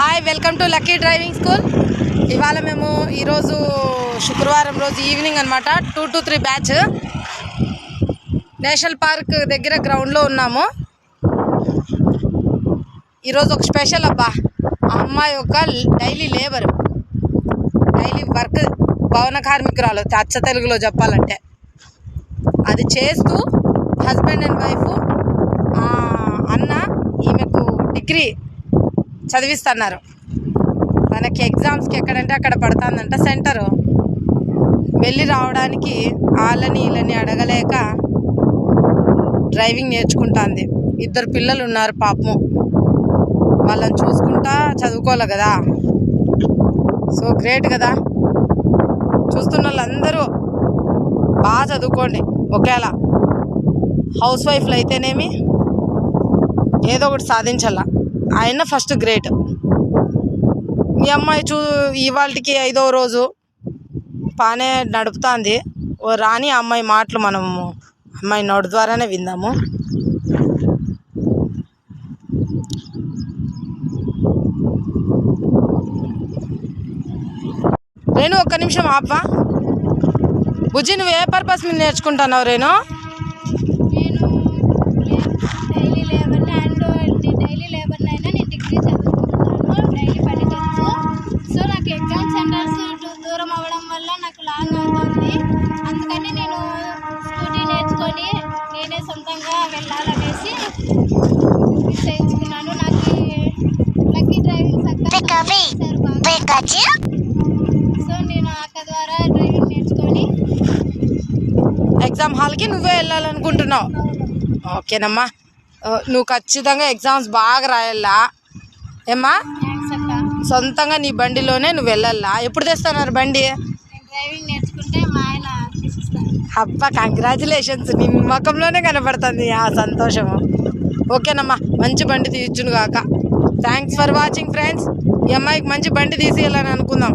Hi welcome to lucky driving school ఇవాళ మేము ఈరోజు శుక్రవారం రోజు ఈవినింగ్ అనమాట two to three batch national park దగ్గర గ్రౌండ్లో ఉన్నాము. ఈరోజు ఒక స్పెషల్ అబ్బా. ఆ అమ్మాయి యొక్క డైలీ లేబర్ డైలీ వర్క్ భవన కార్మికురాలు. అచ్చ తెలుగులో చెప్పాలంటే. అది చేస్తూ హస్బెండ్ అండ్ వైఫ్ అన్న ఈమెకు డిగ్రీ చదివిస్తున్నారు. మనకి ఎగ్జామ్స్కి ఎక్కడంటే అక్కడ పడుతుందంట సెంటరు. వెళ్ళి రావడానికి వాళ్ళని వీళ్ళని అడగలేక డ్రైవింగ్ నేర్చుకుంటుంది. ఇద్దరు పిల్లలు ఉన్నారు పాపం వాళ్ళని చూసుకుంటా చదువుకోవాలి కదా. సో గ్రేట్ కదా. చూస్తున్న వాళ్ళందరూ బాగా చదువుకోండి ఒకేలా హౌస్ వైఫ్లు అయితేనేమి ఏదో ఒకటి సాధించాలా. ఆయన ఫస్ట్ గ్రేట్. మీ అమ్మాయి చూ ఇవాళకి ఐదో రోజు బాగానే నడుపుతుంది. ఓ రాని ఆ అమ్మాయి మాటలు మనము అమ్మాయి నోటి ద్వారానే విందాము. రేణు ఒక్క నిమిషం ఆపవా? బుజ్జి నువ్వు ఏ పర్పస్ మీద నేర్చుకుంటున్నావు రేణు నేను daily labour and daily labour అయినా నేను డిగ్రీ చదువుకుంటున్నాను డైలీ పని తెలుసు సో నాకు ఎగ్జామ్ సెంటర్స్ దూరం అవ్వడం వల్ల నాకు లాంగ్ అవుతుంది. అందుకని నేను స్కూటీ నేర్చుకొని నేనే సొంతంగా వెళ్ళాలనేసి నిశ్చయించుకున్నాను నాకు లక్కీ డ్రైవింగ్ సో నేను అక్క ద్వారా డ్రైవింగ్ నేర్చుకొని ఎగ్జామ్ హాల్కి నువ్వే వెళ్ళాలనుకుంటున్నావు? ఓకేనమ్మా. నువ్వు ఖచ్చితంగా ఎగ్జామ్స్ బాగా రాయాలా? ఏమ్మా? సొంతంగా నీ బండిలోనే నువ్వు వెళ్ళాలా? ఎప్పుడు తెస్తున్నారు బండి? డ్రైవింగ్ నేర్చుకుంటే మా ఆయన తీసిస్తాను అబ్బా కంగ్రాచులేషన్స్ నీ ముఖంలోనే కనపడుతుంది ఆ సంతోషము. ఓకేనమ్మా మంచి బండి తీర్చును కాక థ్యాంక్స్ ఫర్ వాచింగ్ ఫ్రెండ్స్ ఈ అమ్మాయికి మంచి బండి తీసేయాలని అనుకుందాం.